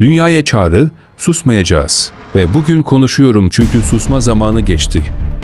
Dünyaya çağrı, susmayacağız. Ve bugün konuşuyorum çünkü susma zamanı geçti.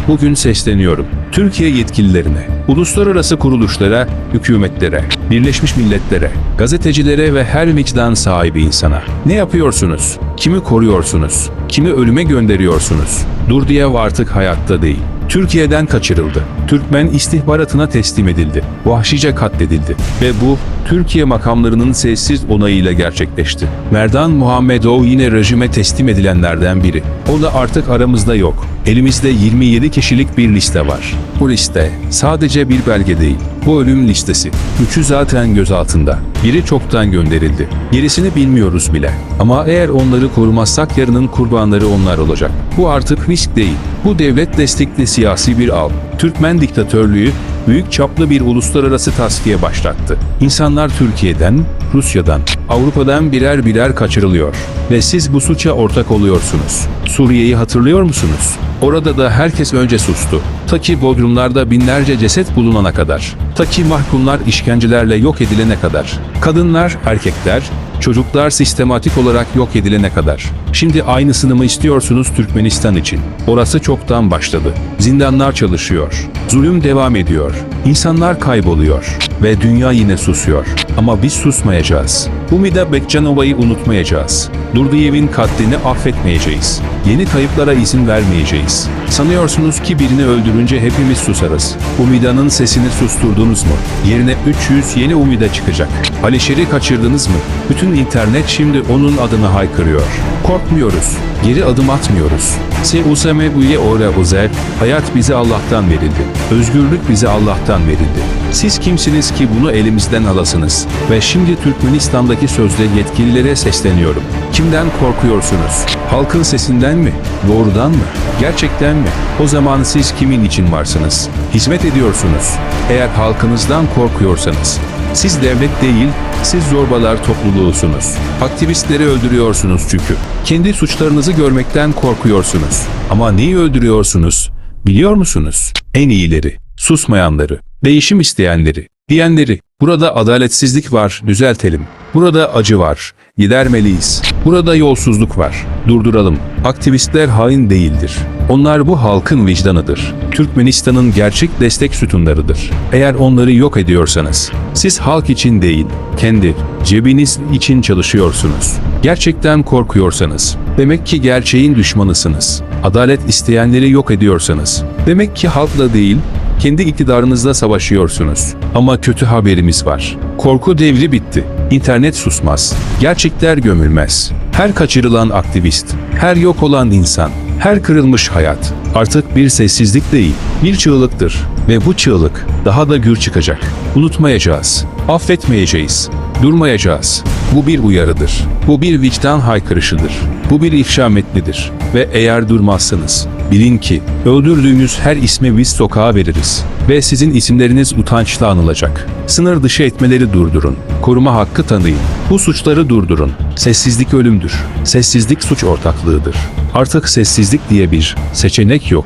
Bugün sesleniyorum. Türkiye yetkililerine, uluslararası kuruluşlara, hükümetlere, Birleşmiş Milletler'e, gazetecilere ve her vicdan sahibi insana. Ne yapıyorsunuz? Kimi koruyorsunuz? Kimi ölüme gönderiyorsunuz? Dur diye artık hayatta değil. Türkiye'den kaçırıldı. Türkmen istihbaratına teslim edildi. Vahşice katledildi. Ve bu Türkiye makamlarının sessiz onayıyla gerçekleşti. Merdan Muhammedov yine rejime teslim edilenlerden biri. O da artık aramızda yok. Elimizde 27 kişilik bir liste var. Bu liste sadece bir belge değil. Bu ölüm listesi. Üçü zaten gözaltında. Biri çoktan gönderildi. Gerisini bilmiyoruz bile. Ama eğer onları korumazsak yarının kurbanları onlar olacak. Bu artık risk değil. Bu devlet destekli siyasi bir al. Türkmen diktatörlüğü büyük çaplı bir uluslararası taskiye başlattı. İnsanlar Türkiye'den, Rusya'dan, Avrupa'dan birer birer kaçırılıyor. Ve siz bu suça ortak oluyorsunuz. Suriye'yi hatırlıyor musunuz? Orada da herkes önce sustu. Ta ki Bodrumlarda binlerce ceset bulunana kadar. Ta ki mahkumlar işkencelerle yok edilene kadar. Kadınlar, erkekler, çocuklar sistematik olarak yok edilene kadar. Şimdi aynısını mı istiyorsunuz Türkmenistan için? Orası çoktan başladı. Zindanlar çalışıyor. Zulüm devam ediyor. İnsanlar kayboluyor. Ve dünya yine susuyor. Ama biz susmayacağız. Umida Bekcanova'yı unutmayacağız. Durduyev'in katlini affetmeyeceğiz. Yeni kayıplara izin vermeyeceğiz. Sanıyorsunuz ki birini öldürünce hepimiz susarız. Umida'nın sesini susturdunuz mu? Yerine 300 yeni Umida çıkacak. Alişer'i kaçırdınız mı? Bütün internet şimdi onun adını haykırıyor. Korkmuyoruz. Geri adım atmıyoruz. Se usame buye ora uzer. Hayat bize Allah'tan verildi. Özgürlük bize Allah'tan verildi. Siz kimsiniz ki bunu elimizden alasınız? Ve şimdi Türkmenistan'daki sözde yetkililere sesleniyorum. Kimden korkuyorsunuz? Halkın sesinden mi? Doğrudan mı? Gerçekten mi? O zaman siz kimin için varsınız? Hizmet ediyorsunuz. Eğer halkınızdan korkuyorsanız. Siz devlet değil, siz zorbalar topluluğusunuz. Aktivistleri öldürüyorsunuz çünkü. Kendi suçlarınızı görmekten korkuyorsunuz. Ama neyi öldürüyorsunuz? Biliyor musunuz? En iyileri, susmayanları, değişim isteyenleri, diyenleri. Burada adaletsizlik var, düzeltelim. Burada acı var, gidermeliyiz. Burada yolsuzluk var, durduralım. Aktivistler hain değildir. Onlar bu halkın vicdanıdır. Türkmenistan'ın gerçek destek sütunlarıdır. Eğer onları yok ediyorsanız, siz halk için değil, kendi cebiniz için çalışıyorsunuz. Gerçekten korkuyorsanız, demek ki gerçeğin düşmanısınız. Adalet isteyenleri yok ediyorsanız, demek ki halkla değil, kendi iktidarınızla savaşıyorsunuz. Ama kötü haberimiz var. Korku devri bitti. İnternet susmaz. Gerçekler gömülmez. Her kaçırılan aktivist, her yok olan insan, her kırılmış hayat artık bir sessizlik değil, bir çığlıktır. Ve bu çığlık daha da gür çıkacak. Unutmayacağız, affetmeyeceğiz, durmayacağız. Bu bir uyarıdır. Bu bir vicdan haykırışıdır. Bu bir ifşa metnidir. Ve eğer durmazsanız bilin ki öldürdüğünüz her ismi biz sokağa veririz. Ve sizin isimleriniz utançla anılacak. Sınır dışı etmeleri durdurun. Koruma hakkı tanıyın. Bu suçları durdurun. Sessizlik ölümdür. Sessizlik suç ortaklığıdır. Artık sessizlik diye bir seçenek yok.